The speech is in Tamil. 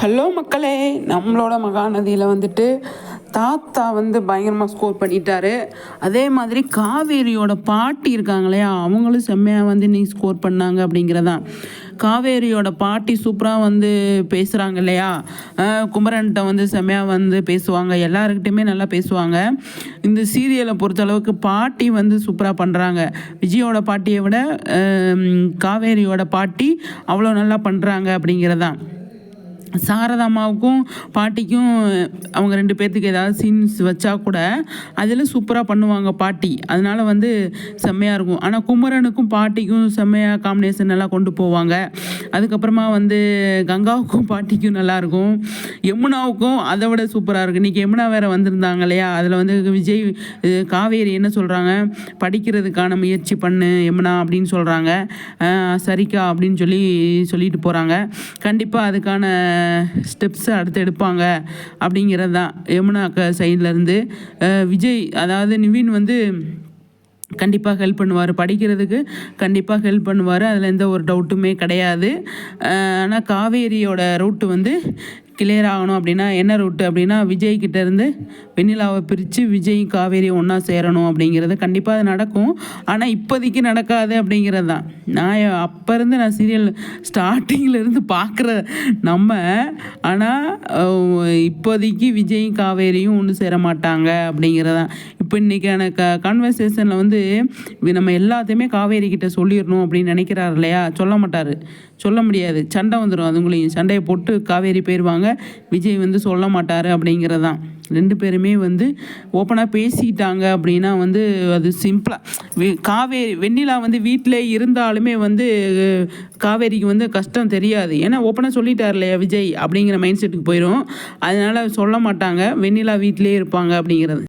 ஹலோ மக்களே நம்மளோட மகாநதியில் வந்துட்டு தாத்தா வந்து பயங்கரமாக ஸ்கோர் பண்ணிட்டாரு. அதே மாதிரி காவேரியோட பாட்டி இருக்காங்க இல்லையா அவங்களும் செம்மையாக வந்து நீ ஸ்கோர் பண்ணாங்க அப்படிங்கிறதான் காவேரியோட பாட்டி சூப்பராக வந்து பேசுகிறாங்க இல்லையா குமரன்கிட்ட வந்து செம்மையாக வந்து பேசுவாங்க எல்லாருக்கிட்டையுமே நல்லா பேசுவாங்க. இந்த சீரியலை பொறுத்தளவுக்கு பாட்டி வந்து சூப்பராக பண்ணுறாங்க விஜயோட பாட்டியை விட காவேரியோட பாட்டி அவ்வளோ நல்லா பண்ணுறாங்க அப்படிங்கிறதான் சாரதாமாவுக்கும் பாட்டிக்கும் அவங்க ரெண்டு பேர்த்துக்கு ஏதாவது சீன்ஸ் வச்சா கூட அதில் சூப்பராக பண்ணுவாங்க பாட்டி. அதனால் வந்து செம்மையாக இருக்கும். ஆனால் குமரனுக்கும் பாட்டிக்கும் செம்மையாக காம்பினேஷன் நல்லா கொண்டு போவாங்க. அதுக்கப்புறமா வந்து கங்காவுக்கும் பாட்டிக்கும் நல்லாயிருக்கும் யமுனாவுக்கும் அதை விட சூப்பராக இருக்கும் இன்றைக்கி யமுனா வேறு வந்திருந்தாங்க இல்லையா? அதில் வந்து விஜய் காவேரி என்ன சொல்கிறாங்க படிக்கிறதுக்கான முயற்சி பண்ணு யமுனா அப்படின்னு சொல்கிறாங்க சரிக்கா அப்படின்னு சொல்லி சொல்லிட்டு போகிறாங்க கண்டிப்பாக அதுக்கான ஸ்டெப்ஸ் அடுத்து எடுப்பாங்க அப்படிங்கிறது தான் யமுனா சைட்லேருந்து விஜய் அதாவது நிவின் வந்து கண்டிப்பாக ஹெல்ப் பண்ணுவார். படிக்கிறதுக்கு கண்டிப்பாக ஹெல்ப் பண்ணுவார். அதில் எந்த ஒரு டவுட்டுமே கிடையாது. ஆனால் காவேரியோட ரூட்டு வந்து கிளியர் ஆகணும் அப்படின்னா என்ன ரூட்டு அப்படின்னா விஜய் கிட்டேருந்து வெண்ணிலாவை பிரித்து விஜய் காவேரி ஒன்றா சேரணும் அப்படிங்கிறது கண்டிப்பாக அது நடக்கும். ஆனால் இப்போதைக்கு நடக்காது அப்படிங்கிறது தான். நான் அப்போ இருந்து நான் சீரியல் ஸ்டார்டிங்கிலேருந்து பார்க்குற நம்ம ஆனால் இப்போதைக்கு விஜயும் காவேரியும் ஒன்று சேர மாட்டாங்க அப்படிங்கிறது தான். இப்போ இன்றைக்கான க கான்வர்சேஷனில் வந்து நம்ம எல்லாத்தையுமே காவேரி கிட்ட சொல்லிடணும் அப்படின்னு நினைக்கிறார் இல்லையா? சொல்ல மாட்டார். சொல்ல முடியாது. சண்டை வந்துடும் அதுங்களையும். சண்டையை போட்டு காவேரி போயிடுவாங்க விஜய் வந்து சொல்ல மாட்டார் அப்படிங்கிறதான் ரெண்டு பேருமே வந்து ஓப்பனாக பேசிட்டாங்க அப்படின்னா வந்து அது சிம்பிளாக காவேரி வெண்ணிலா வந்து வீட்டிலே இருந்தாலுமே வந்து காவேரிக்கு வந்து கஷ்டம் தெரியாது. ஏன்னா ஓப்பனாக சொல்லிட்டார் இல்லையா விஜய் அப்படிங்கிற மைண்ட் செட்டுக்கு போயிடும் அதனால் சொல்ல மாட்டாங்க. வெண்ணிலா வீட்டிலே இருப்பாங்க அப்படிங்கிறது.